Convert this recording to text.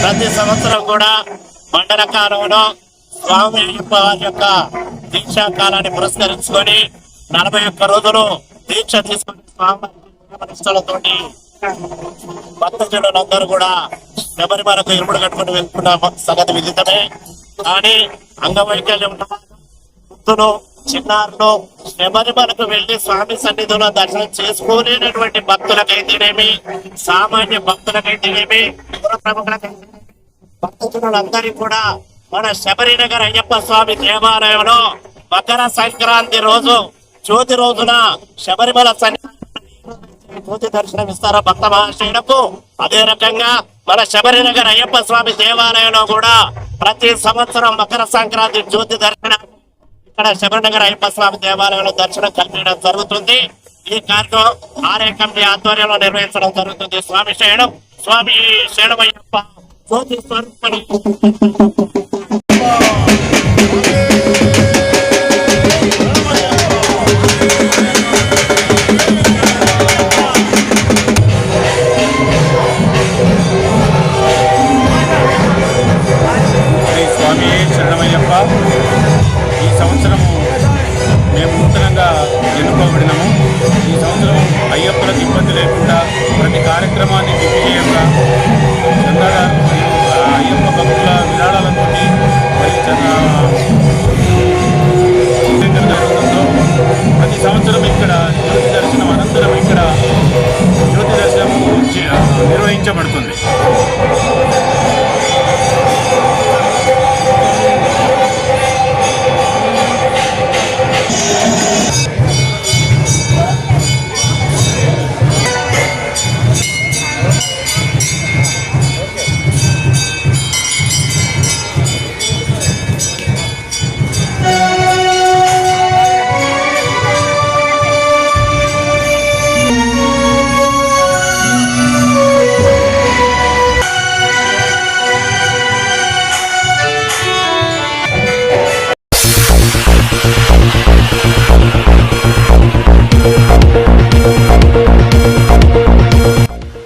ప్రతి సంవత్సరం కూడా మండల కాలంలో స్వామి అయ్యప్ప వారి యొక్క దీక్షాకాలాన్ని పురస్కరించుకొని నలభై ఒక్క రోజులు దీక్ష తీసుకుని స్వామి భక్తజనులందరూ కూడా శబరిమలకు ఇరుముడు కట్టుకుని వెళ్తున్న సంగతి విదితమే. కానీ అంగవైకల్యం భక్తులు చిన్నారులు శబరిమలకు వెళ్ళి స్వామి సన్నిధిలో దర్శనం చేసుకోలేనటువంటి భక్తులకైతేనేమి సామాన్య భక్తులకైతేనేమి పుర కూడా మన శబరినగర్ అయ్యప్ప స్వామి దేవాలయంలో మకర సంక్రాంతి రోజు జ్యోతి రోజున శబరిమల సన్నిధి జ్యోతి దర్శనం ఇస్తారా భక్త మహాశయులకు? అదే రకంగా మన శబరినగర్ అయ్యప్ప స్వామి దేవాలయంలో కూడా ప్రతి సంవత్సరం మకర సంక్రాంతి జ్యోతి దర్శనం ఇక్కడ శబరినగర్ అయ్యప్ప స్వామి దేవాలయంలో దర్శనం కల్పించడం జరుగుతుంది. ఈ కార్యక్రమం ఆర్య కమిటీ ఆధ్వర్యంలో నిర్వహించడం జరుగుతుంది. స్వామి శయనం స్వామి శరణమయ్యప్ప. జ్యోతి స్వరూపణి.